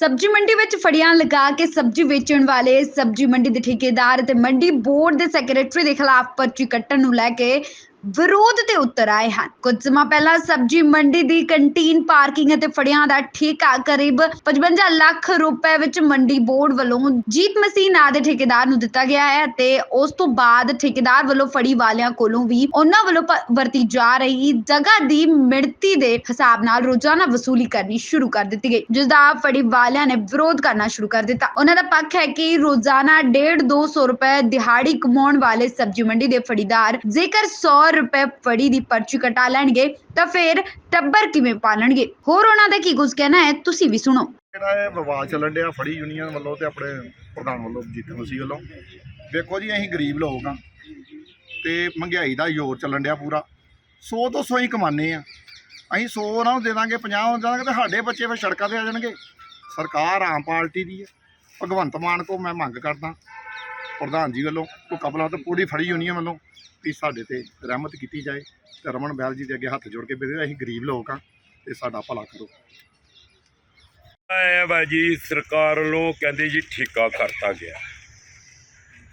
ਸਬਜ਼ੀ ਮੰਡੀ ਵਿੱਚ ਫੜੀਆਂ ਲਗਾ ਕੇ ਸਬਜ਼ੀ ਵੇਚਣ ਵਾਲੇ ਸਬਜ਼ੀ ਮੰਡੀ ਦੇ ਠੇਕੇਦਾਰ ਅਤੇ ਮੰਡੀ ਬੋਰਡ ਦੇ ਸੈਕਟਰੀ ਦੇ ਖਿਲਾਫ ਪਰਚੀ ਕੱਟਣ ਨੂੰ ਲੈ ਕੇ ਵਿਰੋਧ ਤੇ ਉਤਰ ਆਏ ਹਨ। ਕੁਝ ਸਮਾਂ ਪਹਿਲਾਂ ਸਬਜ਼ੀ ਮੰਡੀ ਦੀ ਕੰਟੀਨ ਪਾਰਕਿੰਗ ਅਤੇ ਫੜੀਆਂ ਦਾ ਠੇਕਾ ਕਰੀਬ 55 ਲੱਖ ਰੁਪਏ ਵਿੱਚ ਮੰਡੀ ਬੋਰਡ ਵੱਲੋਂ ਜੀਤ ਮਸੀਹ ਨਾਂ ਦੇ ਠੇਕੇਦਾਰ ਨੂੰ ਦਿੱਤਾ ਗਿਆ ਹੈ ਤੇ ਉਸ ਤੋਂ ਬਾਅਦ ਠੇਕੇਦਾਰ ਵੱਲੋਂ ਫੜੀ ਵਾਲਿਆਂ ਕੋਲੋਂ ਵੀ ਉਹਨਾਂ ਵੱਲੋਂ ਵਰਤੀ ਜਾ ਰਹੀ ਜਗ੍ਹਾ ਦੀ ਮਿਣਤੀ ਦੇ ਹਿਸਾਬ ਨਾਲ ਰੋਜ਼ਾਨਾ ਵਸੂਲੀ ਕਰਨੀ ਸ਼ੁਰੂ ਕਰ ਦਿੱਤੀ ਗਈ। ਜਿਸ ਦਾ ਫੜੀ ਵਾਲਿਆਂ ਨੇ ਵਿਰੋਧ ਕਰਨਾ ਸ਼ੁਰੂ ਕਰ ਦਿੱਤਾ। ਉਹਨਾਂ ਦਾ ਪੱਖ ਹੈ ਕਿ ਰੋਜ਼ਾਨਾ 1.5 200 ਰੁਪਏ ਦਿਹਾੜੀ ਕਮਾਉਣ ਵਾਲੇ ਸਬਜ਼ੀ ਮੰਡੀ ਦੇ ਫੜੀਦਾਰ ਜੇਕਰ 100 ਰੁਪਏ ਫੜੀ ਦੀ ਪਰਚੀ ਕਟਾ ਲੈਣਗੇ ਤਾਂ ਫਿਰ ਟੱਬਰ ਕਿਵੇਂ ਪਾਲਣਗੇ? ਹੋਰ ਉਹਨਾਂ ਦਾ ਕੀ ਕੁਝ ਕਹਿਣਾ ਹੈ? ਤੁਸੀਂ ਵੀ ਸੁਣੋ। ਜਿਹੜਾ ਇਹ ਵਿਵਾਦ ਚੱਲਣ ਡਿਆ, ਫੜੀ ਯੂਨੀਅਨ ਵੱਲੋਂ ਤੇ ਆਪਣੇ ਪ੍ਰਧਾਨ ਵੱਲੋਂ ਜੀਤਨ ਮਸੀਹ ਵੱਲੋਂ। ਦੇਖੋ ਜੀ, ਅਸੀਂ ਗਰੀਬ ਲੋਕ ਆ ਤੇ ਮਹਿੰਗਾਈ ਦਾ ਜ਼ੋਰ ਚੱਲਣ ਡਿਆ ਪੂਰਾ। 100 ਤੋਂ 100 ਹੀ ਕਮਾਨੇ ਆ ਅਸੀਂ 100 ਉਹਨਾਂ ਨੂੰ ਦੇ ਦਾਂਗੇ 50 ਹੋ ਜਾਣਗੇ ਤੇ ਸਾਡੇ ਬੱਚੇ ਫਿਰ ਸੜਕਾਂ ਤੇ ਆ ਜਾਣਗੇ। ਸਰਕਾਰ ਆਮ ਪਾਰਟੀ ਦੀ ਹੈ। ਭਗਵੰਤ ਮਾਨ ਕੋ ਮੈਂ ਮੰਗ ਕਰਦਾ ਪ੍ਰਧਾਨ ਜੀ ਵੱਲੋਂ ਕੋ ਕਪਲਾ ਤੇ ਪੂਰੀ ਫੜੀ ਯੂਨੀਅਨ ਵੱਲੋਂ। ਵੀ ਸਾਡੇ ਤੇ ਰਹਿਮਤ ਕੀਤੀ ਜਾਏ ਤੇ ਰਮਨ ਬੈਲ ਜੀ ਦੇ ਅੱਗੇ ਹੱਥ ਜੋੜ ਕੇ ਬੇਨਤੀ ਅਸੀਂ ਗਰੀਬ ਲੋਕ ਆ ਤੇ ਸਾਡਾ ਭਲਾ ਕਰੋ। ਇਹ ਵਾ ਜੀ, ਸਰਕਾਰ ਵੱਲੋਂ ਕਹਿੰਦੇ ਜੀ ਠੇਕਾ ਕਰਤਾ ਗਿਆ।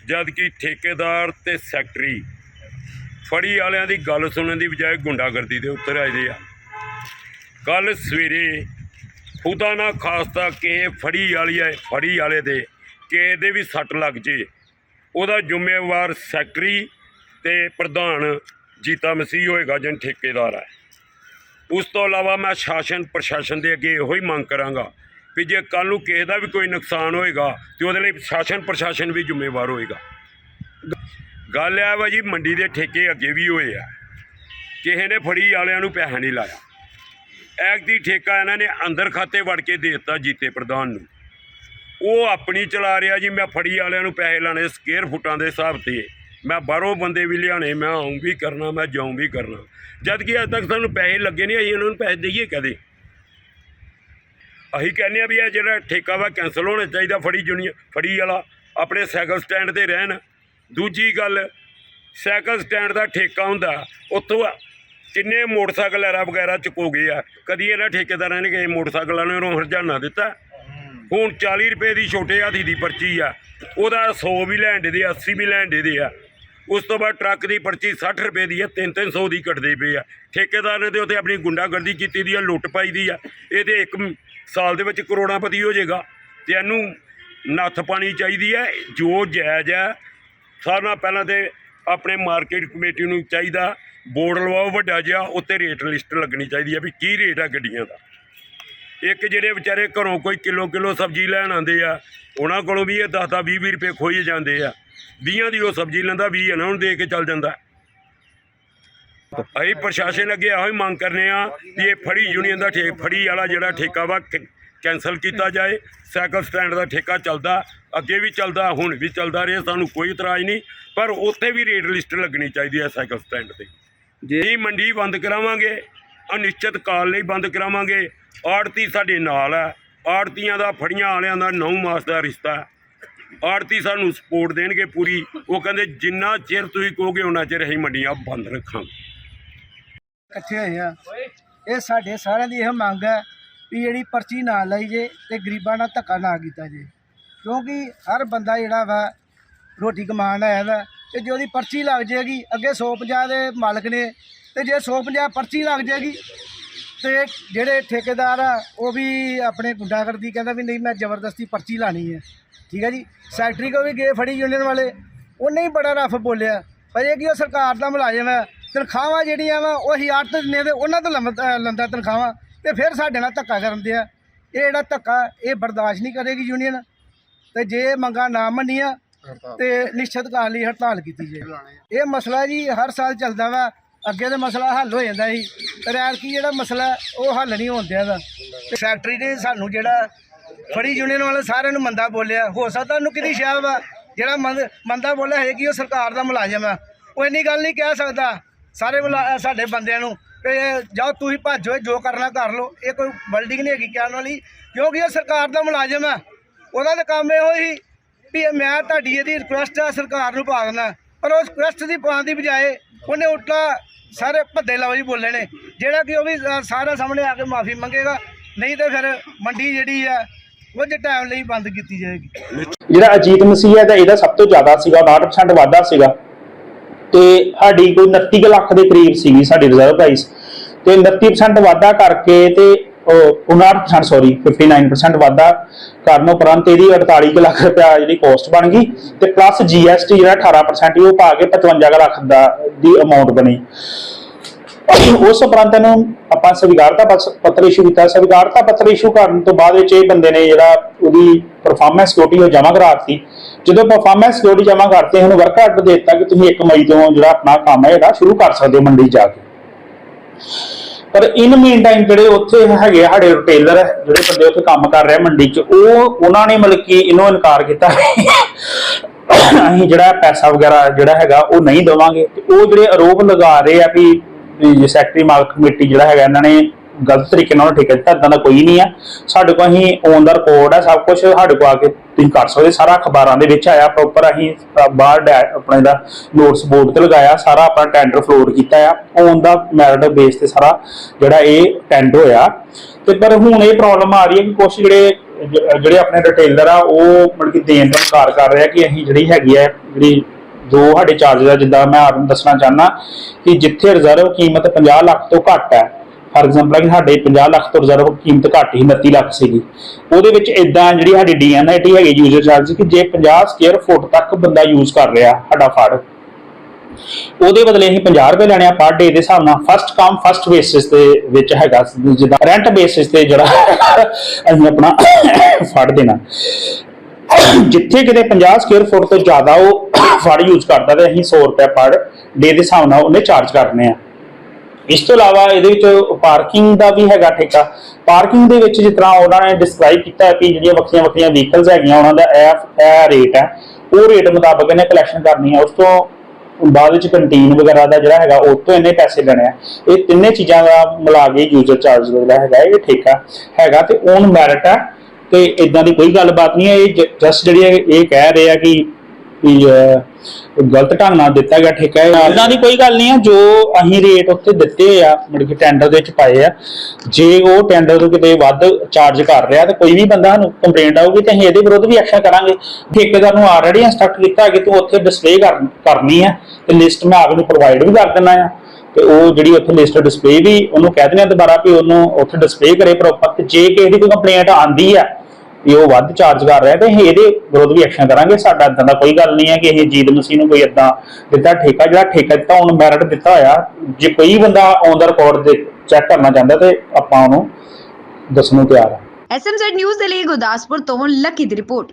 ਜਦ ਕਿ ਠੇਕੇਦਾਰ ਤੇ ਸੈਕਟਰੀ ਫੜੀ ਵਾਲਿਆਂ ਦੀ ਗੱਲ ਸੁਣਨ ਦੀ ਬਜਾਏ ਗੁੰਡਾਗਰਦੀ ਦੇ ਉੱਤਰ ਆਏ ਆ। ਕੱਲ ਸਵੇਰੇ ਖੁਦਾ ਨਾ ਖਾਸਤਾ ਕਿ ਫੜੀ ਵਾਲੀ ਹੈ ਫੜੀ ਵਾਲੇ ਦੇ ਕਿ ਦੇ ਵੀ ਸੱਟ ਲੱਗ ਜੇ। ਉਹਦਾ ਜ਼ਿੰਮੇਵਾਰ ਸੈਕਟਰੀ ਤੇ ਪ੍ਰਧਾਨ ਜੀਤਾ ਮਸੀਹ ਹੋਏਗਾ ਜਨ ਠੇਕੇਦਾਰ ਹੈ। ਉਸ ਤੋਂ ਇਲਾਵਾ ਮੈਂ ਸ਼ਾਸਨ ਪ੍ਰਸ਼ਾਸਨ ਦੇ ਅੱਗੇ ਇਹੋ ਹੀ ਮੰਗ ਕਰਾਂਗਾ ਵੀ ਜੇ ਕੱਲ ਨੂੰ ਕਿਸੇ ਦਾ ਵੀ ਕੋਈ ਨੁਕਸਾਨ ਹੋਏਗਾ ਤੇ ਉਹਦੇ ਲਈ ਸ਼ਾਸਨ ਪ੍ਰਸ਼ਾਸਨ ਵੀ ਜ਼ਿੰਮੇਵਾਰ ਹੋਏਗਾ। ਗੱਲ ਇਹ ਵਾ ਜੀ ਮੰਡੀ ਦੇ ਠੇਕੇ ਅੱਗੇ ਵੀ ਹੋਏ ਆ। ਕਿਸੇ ਨੇ ਫੜੀ ਵਾਲਿਆਂ ਨੂੰ ਪੈਸਾ ਨਹੀਂ ਲਾਇਆ। ਐਕ ਦੀ ਠੇਕਾ ਇਹਨਾਂ ਨੇ ਅੰਦਰ ਖਾਤੇ ਵੜ ਕੇ ਦੇ ਦਿੱਤਾ ਜੀਤੇ ਪ੍ਰਧਾਨ ਨੂੰ। ਉਹ ਆਪਣੀ ਚਲਾ ਰਿਹਾ ਜੀ, ਮੈਂ ਫੜੀ ਵਾਲਿਆਂ ਨੂੰ ਪੈਸੇ ਲਾਣੇ ਸਕੇਅਰ ਫੁੱਟਾਂ ਦੇ ਹਿਸਾਬ ਤੇ। ਮੈਂ ਬਾਹਰੋਂ ਬੰਦੇ ਵੀ ਲਿਆਣੇ ਮੈਂ ਆਉਂ ਵੀ ਕਰਨਾ, ਮੈਂ ਜਾਉਂ ਵੀ ਕਰਨਾ। ਜਦ ਕਿ ਅਜੇ ਤੱਕ ਸਾਨੂੰ ਪੈਸੇ ਲੱਗੇ ਨਹੀਂ ਅਸੀਂ ਉਹਨਾਂ ਨੂੰ ਪੈਸੇ ਦਈਏ ਕਦੇ। ਅਸੀਂ ਕਹਿੰਦੇ ਆ ਵੀ ਇਹ ਜਿਹੜਾ ਠੇਕਾ ਵਾ ਕੈਂਸਲ ਹੋਣਾ ਚਾਹੀਦਾ ਫੜੀ ਜੁਨੀ ਫੜੀ ਵਾਲਾ, ਆਪਣੇ ਸਾਈਕਲ ਸਟੈਂਡ ਤੇ ਰਹਿਣ। ਦੂਜੀ ਗੱਲ, ਸਾਈਕਲ ਸਟੈਂਡ ਦਾ ਠੇਕਾ ਹੁੰਦਾ, ਉੱਥੋਂ ਕਿੰਨੇ ਮੋਟਰਸਾਈਕਲ ਐਰਾ ਵਗੈਰਾ ਚੁਕੋ ਗਏ ਆ, ਕਦੀ ਇਹਨਾਂ ਠੇਕੇਦਾਰਾਂ ਨੇ ਕਿਸੇ ਮੋਟਰਸਾਈਕਲਾਂ ਨੂੰ ਹਰਜਾਨਾ ਦਿੱਤਾ? ਹੁਣ 40 ਰੁਪਏ ਦੀ ਛੋਟੇ ਹਾਥੀ ਦੀ ਪਰਚੀ ਆ, ਉਹਦਾ 100 ਵੀ ਲੈਣ ਦੇ ਆ 80 ਵੀ ਲੈਣ ਦੇ ਆ। ਉਸ ਤੋਂ ਬਾਅਦ ਟਰੱਕ ਦੀ ਪਰਚੀ 60 ਰੁਪਏ ਦੀ ਆ 3-300 ਦੀ ਕੱਟਦੇ ਪਏ ਆ। ਠੇਕੇਦਾਰ ਨੇ ਤੇ ਆਪਣੀ ਗੁੰਡਾਗਰਦੀ ਕੀਤੀ ਦੀ ਆ, ਲੁੱਟ ਪਾਈ ਦੀ ਆ। ਇਹਦੇ ਇੱਕ ਸਾਲ ਦੇ ਵਿੱਚ ਕਰੋੜਾਪਤੀ ਹੋ ਜਾਏਗਾ। ਤੇ ਇਹਨੂੰ ਨੱਥ ਪਾਣੀ ਚਾਹੀਦੀ ਹੈ, ਜੋ ਜਾਇਜ਼ ਹੈ। ਸਾਰਿਆਂ ਨਾਲੋਂ ਪਹਿਲਾਂ ਤੇ ਆਪਣੇ ਮਾਰਕੀਟ ਕਮੇਟੀ ਨੂੰ ਚਾਹੀਦਾ, ਬੋਰਡ ਲਵਾਓ, ਵੱਡਾ ਜਿਹਾ, ਉੱਤੇ ਰੇਟ ਲਿਸਟ ਲੱਗਣੀ ਚਾਹੀਦੀ ਹੈ ਵੀ ਕੀ ਰੇਟ ਆ ਗੱਡੀਆਂ ਦਾ। ਇੱਕ ਜਿਹੜੇ ਵਿਚਾਰੇ ਘਰੋਂ ਕੋਈ ਕਿਲੋ ਕਿਲੋ ਸਬਜ਼ੀ ਲੈਣ ਆਉਂਦੇ ਆ, ਉਹਨਾਂ ਕੋਲੋਂ ਵੀ ਇਹ 10 10 20 20 ਰੁਪਏ ਖੋਈ ਜਾਂਦੇ ਆ। 20 ਦੀ ਉਹ ਸਬਜ਼ੀ ਲੈਂਦਾ 20 ਇਹਨਾਂ ਨੂੰ ਦੇ ਕੇ ਚੱਲ ਜਾਂਦਾ। ਅਸੀਂ ਪ੍ਰਸ਼ਾਸਨ ਅੱਗੇ ਇਹੋ ਹੀ ਮੰਗ ਕਰਨੇ ਆ ਵੀ ਇਹ ਫੜੀ ਯੂਨੀਅਨ ਦਾ ਠੇ ਫੜੀ ਵਾਲਾ ਜਿਹੜਾ ਠੇਕਾ ਵਾ ਕ- ਕੈਂਸਲ ਕੀਤਾ ਜਾਏ ਸਾਈਕਲ ਸਟੈਂਡ ਦਾ ਠੇਕਾ ਚੱਲਦਾ ਅੱਗੇ ਵੀ ਚੱਲਦਾ ਹੁਣ ਵੀ ਚੱਲਦਾ ਰਿਹਾ ਸਾਨੂੰ ਕੋਈ ਇਤਰਾਜ਼ ਨਹੀਂ ਪਰ ਉੱਥੇ ਵੀ ਰੇਟ ਲਿਸਟ ਲੱਗਣੀ ਚਾਹੀਦੀ ਹੈ ਸਾਈਕਲ ਸਟੈਂਡ ਤੇ। ਜੇ ਮੰਡੀ ਬੰਦ ਕਰਾਵਾਂਗੇ ਅਨਿਸ਼ਚਿਤ ਕਾਲ ਲਈ ਬੰਦ ਕਰਾਵਾਂਗੇ ਆੜਤੀ ਸਾਡੇ ਨਾਲ ਹੈ ਆੜਤੀਆਂ ਦਾ ਫੜੀਆਂ ਵਾਲਿਆਂ ਦਾ 9 ਮਾਸ ਦਾ ਰਿਸ਼ਤਾ ਆੜਤੀ ਸਾਨੂੰ ਸਪੋਰਟ ਦੇਣਗੇ ਪੂਰੀ। ਉਹ ਕਹਿੰਦੇ, ਜਿੰਨਾ ਚਿਰ ਤੁਸੀਂ ਕਹੋਗੇ ਉਹਨਾਂ ਚਿਰ ਅਸੀਂ ਮੰਡੀਆਂ ਬੰਦ ਰੱਖਾਂਗੇ। ਇਕੱਠੇ ਹੋਏ ਆ। ਇਹ ਸਾਡੇ ਸਾਰਿਆਂ ਦੀ ਇਹ ਮੰਗ ਹੈ ਵੀ ਜਿਹੜੀ ਪਰਚੀ ਨਾ ਲਈ ਜੇ ਤੇ ਗਰੀਬਾਂ ਨਾਲ ਧੱਕਾ ਨਾ ਕੀਤਾ ਜੇ। ਕਿਉਂਕਿ ਹਰ ਬੰਦਾ ਜਿਹੜਾ ਵਾ, ਰੋਟੀ ਕਮਾਉਣ ਆਇਆ ਵਾ, ਤੇ ਜੇ ਉਹਦੀ ਪਰਚੀ ਲੱਗ ਜਾਏਗੀ ਅੱਗੇ 150 ਦੇ ਮਾਲਕ ਨੇ, ਤੇ ਜੇ 150 ਪਰਚੀ ਲੱਗ ਜਾਏਗੀ ਤੇ ਜਿਹੜੇ ਠੇਕੇਦਾਰ ਆ ਉਹ ਵੀ ਆਪਣੇ ਗੁੰਡਾਗਰਦੀ ਕਹਿੰਦਾ ਵੀ ਨਹੀਂ ਮੈਂ ਜ਼ਬਰਦਸਤੀ ਪਰਚੀ ਲਾਣੀ ਹੈ। ਠੀਕ ਹੈ ਜੀ? ਸੈਕਟਰੀ ਕੋ ਵੀ ਗਏ ਫੜੀ ਯੂਨੀਅਨ ਵਾਲੇ। ਉਹਨੇ ਹੀ ਬੜਾ ਰਫ ਬੋਲਿਆ। ਪਰ ਇਹ ਕੀ ਉਹ ਸਰਕਾਰ ਦਾ ਮੁਲਾਜ਼ਮ ਹੈ। ਤਨਖਾਹਾਂ ਜਿਹੜੀਆਂ ਵਾ ਉਹ ਹਿਆਰਤ ਨੇ ਤੇ ਉਹਨਾਂ ਤੋਂ ਲੰਦਾ ਤਨਖਾਹਾਂ ਤੇ ਫਿਰ ਸਾਡੇ ਨਾਲ ਧੱਕਾ ਕਰਨ ਦਿਆ ਇਹ ਜਿਹੜਾ ਧੱਕਾ ਇਹ ਬਰਦਾਸ਼ਤ ਨਹੀਂ ਕਰੇਗੀ ਯੂਨੀਅਨ ਤੇ ਜੇ ਮੰਗਾਂ ਨਾ ਮੰਨੀਆਂ ਤੇ ਨਿਸ਼ਚਿਤ ਕਾਲ ਲਈ ਹੜਤਾਲ ਕੀਤੀ ਜਾਏ ਇਹ ਮਸਲਾ ਜੀ ਹਰ ਸਾਲ ਚੱਲਦਾ ਵਾ। ਅੱਗੇ ਤੇ ਮਸਲਾ ਹੱਲ ਹੋ ਜਾਂਦਾ ਸੀ, ਪਰ ਐਤਕੀ ਜਿਹੜਾ ਮਸਲਾ ਉਹ ਹੱਲ ਨਹੀਂ ਹੋਣ ਦਿਆ ਦਾ। ਤੇ ਫੈਕਟਰੀ ਨੇ ਸਾਨੂੰ ਜਿਹੜਾ ਫੜੀ ਯੂਨੀਅਨ ਵਾਲੇ ਸਾਰਿਆਂ ਨੂੰ ਮੰਦਾ ਬੋਲਿਆ। ਹੋ ਸਕਦਾ ਉਹਨੂੰ ਕਿਹਦੀ ਸ਼ਾਹ ਵਾ ਜਿਹੜਾ ਮੰਦ- ਮੰਦਾ ਬੋਲਿਆ ਹੈ ਕਿ ਉਹ ਸਰਕਾਰ ਦਾ ਮੁਲਾਜ਼ਮ ਆ। ਉਹ ਇੰਨੀ ਗੱਲ ਨਹੀਂ ਕਹਿ ਸਕਦਾ ਸਾਰੇ ਮੁਲਾ- ਸਾਡੇ ਬੰਦਿਆਂ ਨੂੰ ਕਿ ਜਾਓ ਤੁਸੀਂ ਭੱਜੋ ਜੋ ਕਰਨਾ ਕਰ ਲਓ। ਇਹ ਕੋਈ ਬਿਲਡਿੰਗ ਨਹੀਂ ਹੈਗੀ ਕਹਿਣ ਵਾਲੀ, ਕਿਉਂਕਿ ਉਹ ਸਰਕਾਰ ਦਾ ਮੁਲਾਜ਼ਮ ਆ। ਉਹਦਾ ਤਾਂ ਕੰਮ ਇਹੋ ਹੀ ਵੀ ਮੈਂ ਤੁਹਾਡੀ ਇਹਦੀ ਰਿਕੁਐਸਟ ਆ, ਸਰਕਾਰ ਨੂੰ ਪਾ ਦੇਣਾ। ਪਰ ਉਸ ਰਿਕੁਐਸਟ ਦੀ ਪਾਉਣ ਦੀ ਬਜਾਏ ਉਹਨੇ ਉਲਟਾ ਸਾਰੇ ਭੱਦੇ ਲਫ਼ਜ਼ ਬੋਲੇ ਨੇ। ਜਿਹੜਾ ਕਿ ਉਹ ਵੀ ਸਾਰਾ ਸਾਹਮਣੇ ਆ ਕੇ ਮਾਫੀ ਮੰਗੇਗਾ। ਨਹੀਂ ਤੇ ਫਿਰ ਮੰਡੀ ਜਿਹੜੀ ਆ ਕੁਝ ਟਾਈਮ ਲਈ ਬੰਦ ਕੀਤੀ ਜਾਏਗੀ। ਜਿਹੜਾ ਅਜੀਤ ਮਸੀਹ ਹੈ ਤਾਂ ਇਹਦਾ ਸਭ ਤੋਂ ਜ਼ਿਆਦਾ ਸੀਗਾ 59% ਵਾਧਾ ਸੀਗਾ। ਤੇ ਸਾਡੀ ਕੋਈ 29 ਲੱਖ ਦੇ ਕਰੀਬ ਸੀਗੀ ਸਾਡੀ ਰਿਜ਼ਰਵ ਪ੍ਰਾਈਸ ਤੇ 29% ਵਾਧਾ ਕਰਕੇ ਤੇ 59% ਸੌਰੀ 59% ਵਾਧਾ ਕਰਨ ਉਪਰੰਤ ਇਹਦੀ 48 ਲੱਖ ਰੁਪਇਆ ਜਿਹੜੀ ਕੋਸਟ ਬਣ ਗਈ ਤੇ ਪਲੱਸ ਜੀਐਸਟੀ ਜਿਹੜਾ 18% ਉਹ ਪਾ ਕੇ 55 ਲੱਖ ਦਾ ਦੀ ਅਮਾਉਂਟ ਬਣੀ। ਉਸ ਉਪਰੰਤ ਇਹਨੂੰ ਆਪਾਂ ਸਵੀਕਾਰਤਾ ਪੱਤਰ ਇਸ਼ੂ ਕੀਤਾ। ਸਵੀਕਾਰਤਾ ਪੱਤਰ ਇਸ਼ੂ ਕਰਨ ਤੋਂ ਬਾਅਦ ਵਿੱਚ ਇਹ ਬੰਦੇ ਨੇ ਜਿਹੜਾ ਉਹਦੀ ਪਰਫਾਰਮੈਂਸ ਸਿਕਿਉਰਿਟੀ ਉਹ ਜਮ੍ਹਾਂ ਕਰਾਤੀ ਜਦੋਂ ਪਰਫਾਰਮੈਂਸ ਸਿਕਿਉਰਿਟੀ ਜਮ੍ਹਾਂ ਕਰਤੇ ਉਹਨੂੰ ਵਰਕ ਆਰਡਰ ਦੇ ਦਿੱਤਾ ਕਿ ਤੁਸੀਂ 1 ਮਈ ਤੋਂ ਜਿਹੜਾ ਆਪਣਾ ਕੰਮ ਹੈ, ਇਹਦਾ ਸ਼ੁਰੂ ਕਰ ਸਕਦੇ ਹੋ ਮੰਡੀ ਜਾ ਕੇ। ਪਰ ਇਨ ਮੀਨ ਟਾਈਮ ਜਿਹੜੇ ਉੱਥੇ ਹੈਗੇ ਆ, ਸਾਡੇ ਰਿਟੇਲਰ ਜਿਹੜੇ ਬੰਦੇ ਉੱਥੇ ਕੰਮ ਕਰ ਰਹੇ ਮੰਡੀ 'ਚ, ਉਹ ਉਹਨਾਂ ਨੇ ਮਤਲਬ ਕਿ ਇਹਨੂੰ ਇਨਕਾਰ ਕੀਤਾ। ਅਸੀਂ ਜਿਹੜਾ ਪੈਸਾ ਵਗੈਰਾ ਜਿਹੜਾ ਹੈਗਾ ਉਹ ਨਹੀਂ ਦੇਵਾਂਗੇ। ਤੇ ਉਹ ਜਿਹੜੇ ਆਰੋਪ ਲਗਾ ਰਹੇ ਆ ਵੀ ਸੈਕਟਰੀ ਮਾਲਕ ਕਮੇਟੀ ਜਿਹੜਾ ਹੈਗਾ, ਇਹਨਾਂ ਨੇ ਗਲਤ ਤਰੀਕੇ ਨਾਲ ਠੇਕਾ ਦਿੱਤਾ ਇਦਾਂ ਦਾ ਕੋਈ ਨਹੀਂ ਆ। ਸਾਡੇ ਕੋਲ ਅਸੀਂ ਔਨ ਦਾ ਰਿਕਾਰਡ ਹੈ ਸਭ ਕੁਝ ਸਾਡੇ ਕੋਲ ਆ ਕੇ ਤੁਸੀਂ ਕਰ ਸਕਦੇ ਸਾਰਾ ਅਖਬਾਰਾਂ ਦੇ ਵਿੱਚ ਆਇਆ ਪ੍ਰੋਪਰ ਅਸੀਂ ਬਾਹਰ ਡੈ- ਆਪਣੇ ਨੋਟਸ ਬੋਰਡ ਤੇ ਲਗਾਇਆ, ਸਾਰਾ ਆਪਣਾ ਟੈਂਡਰ ਫਲੋਟ ਕੀਤਾ ਆ ਔਨ ਦਾ ਮੈਰਿਟ ਬੇਸ ਤੇ ਸਾਰਾ ਜਿਹੜਾ ਇਹ ਟੈਂਡਰ ਹੋਇਆ। ਤੇ ਪਰ ਹੁਣ ਇਹ ਪ੍ਰੋਬਲਮ ਆ ਰਹੀ ਹੈ ਕਿ ਕੁਝ ਜਿਹੜੇ ਜਿਹੜੇ ਆਪਣੇ ਰਿਟੇਲਰ ਆ, ਉਹ ਮਤਲਬ ਕਿ ਦੇਣ ਦਾ ਇਨਕਾਰ ਕਰ ਰਿਹਾ ਕਿ ਅਸੀਂ ਜਿਹੜੀ ਹੈਗੀ ਹੈ ਜਿਹੜੀ ਜੋ ਸਾਡੇ ਚਾਰजेस ਆ, ਜਿੱਦਾਂ ਮੈਂ ਆਪ ਨੂੰ ਦੱਸਣਾ ਚਾਹਨਾ ਕਿ ਜਿੱਥੇ ਰਿਜ਼ਰਵ ਕੀਮਤ 50 ਲੱਖ ਤੋਂ ਘੱਟ ਹੈ ਫਾਰ ਐਗਜ਼ਾਮਪਲ ਕਿ ਸਾਡੇ 50 ਲੱਖ ਤੋਂ ਰਿਜ਼ਰਵ ਕੀਮਤ ਘੱਟ ਹੀ 29 ਲੱਖ ਸੀਗੀ। ਉਹਦੇ ਵਿੱਚ ਇਦਾਂ ਜਿਹੜੀ ਸਾਡੀ ਡੀਐਨਆਈਟੀ ਹੈਗੀ ਯੂਜ਼ਰ ਚਾਰਜ ਕਿ ਜੇ 50 ਸਕੁਅਰ ਫੁੱਟ ਤੱਕ ਬੰਦਾ ਯੂਜ਼ ਕਰ ਰਿਹਾ ਸਾਡਾ ਫੜ। ਉਹਦੇ ਬਦਲੇ ਅਸੀਂ 50 ਰੁਪਏ ਲੈਣੇ ਆ ਪਰ ਡੇ ਦੇ ਹਿਸਾਬ ਨਾਲ ਫਸਟ ਕਮ ਫਸਟ ਬੇਸਿਸ ਦੇ ਵਿੱਚ ਹੈਗਾ ਜਿੱਦਾਂ ਰੈਂਟ ਬੇਸਿਸ ਤੇ ਜਿਹੜਾ ਅਸੀਂ ਆਪਣਾ ਫੜ ਦੇਣਾ। ਜਿੱਥੇ ਕਿਤੇ 50 ਸਕੁਅਰ ਫੁੱਟ ਤੋਂ ਜ਼ਿਆਦਾ ਉਹ ਫੜ ਯੂਜ਼ ਕਰਦਾ ਤੇ ਅਸੀਂ 100 ਰੁਪਏ ਪਰ ਡੇ ਦੇ ਹਿਸਾਬ ਨਾਲ ਉਹਨੇ ਚਾਰਜ ਕਰਨੇ ਆ। ਇਸ ਤੋਂ ਇਲਾਵਾ ਇਹਦੇ ਵਿੱਚ ਪਾਰਕਿੰਗ ਦਾ ਵੀ ਹੈਗਾ ਠੇਕਾ। ਪਾਰਕਿੰਗ ਦੇ ਵਿੱਚ ਜਿਸ ਤਰ੍ਹਾਂ ਉਹਨਾਂ ਨੇ ਡਿਸਕ੍ਰਾਈਬ ਕੀਤਾ ਹੈ ਕਿ ਜਿਹੜੀਆਂ ਵੱਖਰੀਆਂ ਵੱਖਰੀਆਂ ਵਹੀਕਲਸ ਹੈਗੀਆਂ, ਉਹਨਾਂ ਦਾ ਇਹ ਇਹ ਰੇਟ ਹੈ। ਉਹ ਰੇਟ ਮੁਤਾਬਕ ਇਹਨੇ ਕਲੈਕਸ਼ਨ ਕਰਨੀ ਹੈ। ਉਸ ਤੋਂ ਬਾਅਦ ਵਿੱਚ ਕੰਟੀਨ ਵਗੈਰਾ ਦਾ ਜਿਹੜਾ ਹੈਗਾ ਉਹ ਤੋਂ ਇਹਨੇ ਪੈਸੇ ਲੈਣੇ ਆ। ਇਹ ਤਿੰਨੇ ਚੀਜ਼ਾਂ ਦਾ ਮਿਲਾ ਕੇ ਯੂਜ਼ਰ ਚਾਰਜ ਜਿਹੜਾ ਹੈਗਾ, ਇਹ ਠੇਕਾ ਹੈਗਾ ਤੇ ਔਨ ਮੈਰਿਟ ਹੈ। ਤੇ ਇਦਾਂ ਦੀ ਕੋਈ ਗੱਲਬਾਤ ਨਹੀਂ ਹੈ। ਇਹ ਜਸਟ ਜਿਹੜੀ ਇਹ ਕਹਿ ਰਹੇ ਆ ਕਿ ਵੀ ਗਲਤ ਢੰਗ ਨਾਲ ਦਿੱਤਾ ਗਿਆ, ਠੇਕਾ ਹੈ। ਇਦਾਂ ਦੀ ਕੋਈ ਗੱਲ ਨਹੀਂ ਹੈ, ਜੋ ਅਸੀਂ ਰੇਟ ਉੱਤੇ ਦਿੱਤੇ ਆ ਮੁੜ ਕੇ ਟੈਂਡਰ ਦੇ ਵਿੱਚ ਪਾਏ ਆ, ਜੇ ਉਹ ਟੈਂਡਰ ਤੋਂ ਕਿਤੇ ਵੱਧ ਚਾਰਜ ਕਰ ਰਿਹਾ, ਤੇ ਕੋਈ ਵੀ ਬੰਦਾ ਸਾਨੂੰ ਕੰਪਲੇਂਟ ਆਊਗੀ ਤੇ ਅਸੀਂ ਇਹਦੇ ਵਿਰੁੱਧ ਵੀ ਐਕਸ਼ਨ ਕਰਾਂਗੇ। ਠੇਕੇਦਾਰ ਨੂੰ ਆਲਰੇਡੀ ਇੰਸਟਰਕਟ ਕੀਤਾ ਕਿ ਤੂੰ ਉੱਥੇ ਡਿਸਪਲੇ ਕਰਨੀ ਹੈ, ਤੇ ਲਿਸਟ ਮੈਂ ਆਪ ਨੂੰ ਪ੍ਰੋਵਾਈਡ ਵੀ ਕਰ ਦਿੰਦਾ ਆ ਤੇ ਉਹ ਜਿਹੜੀ ਉੱਥੇ ਲਿਸਟ ਡਿਸਪਲੇ ਵੀ, ਉਹਨੂੰ ਕਹਿ ਦਿੰਦੇ ਆ ਦੁਬਾਰਾ ਵੀ ਉਹਨੂੰ ਉੱਥੇ ਡਿਸਪਲੇ ਕਰੇ ਪ੍ਰੋਪਰ ਤੇ ਜੇ ਕਿਸੇ ਦੀ ਕੋਈ ਕੰਪਲੇਂਟ ਆਂਦੀ ਆ ਵੀ ਉਹ ਵੱਧ ਚਾਰਜ ਕਰ ਰਿਹਾ ਤੇ ਇਹਦੇ ਵਿਰੁੱਧ ਵੀ ਐਕਸ਼ਨ ਕਰਾਂਗੇ। ਸਾਡਾ ਇਦਾਂ ਦਾ ਕੋਈ ਗੱਲ ਨਹੀਂ ਹੈ ਕਿ ਇਹ ਜੀਤ ਮਸੀਹ ਨੂੰ ਕੋਈ ਇਦਾਂ ਦਿੱਤਾ ਠੇਕਾ, ਜਿਹੜਾ ਠੇਕਾ ਦਿੱਤਾ, ਉਹਨੂੰ ਮੈਰਿਟ ਦਿੱਤਾ ਹੋਇਆ। ਜੇ ਕੋਈ ਬੰਦਾ ਔਨ ਦਾ ਰਿਕਾਰਡ ਦੇ ਚੈੱਕ ਕਰਨਾ ਚਾਹੁੰਦਾ ਤੇ ਆਪਾਂ ਉਹਨੂੰ ਦੱਸਣ ਨੂੰ ਤਿਆਰ ਹਾਂ। ਐਸਐਮਜ਼ੈਡ ਨਿਊਜ਼ ਦੇ ਲਈ ਗੁਰਦਾਸਪੁਰ ਤੋਂ ਲੱਕੀ ਦੀ ਰਿਪੋਰਟ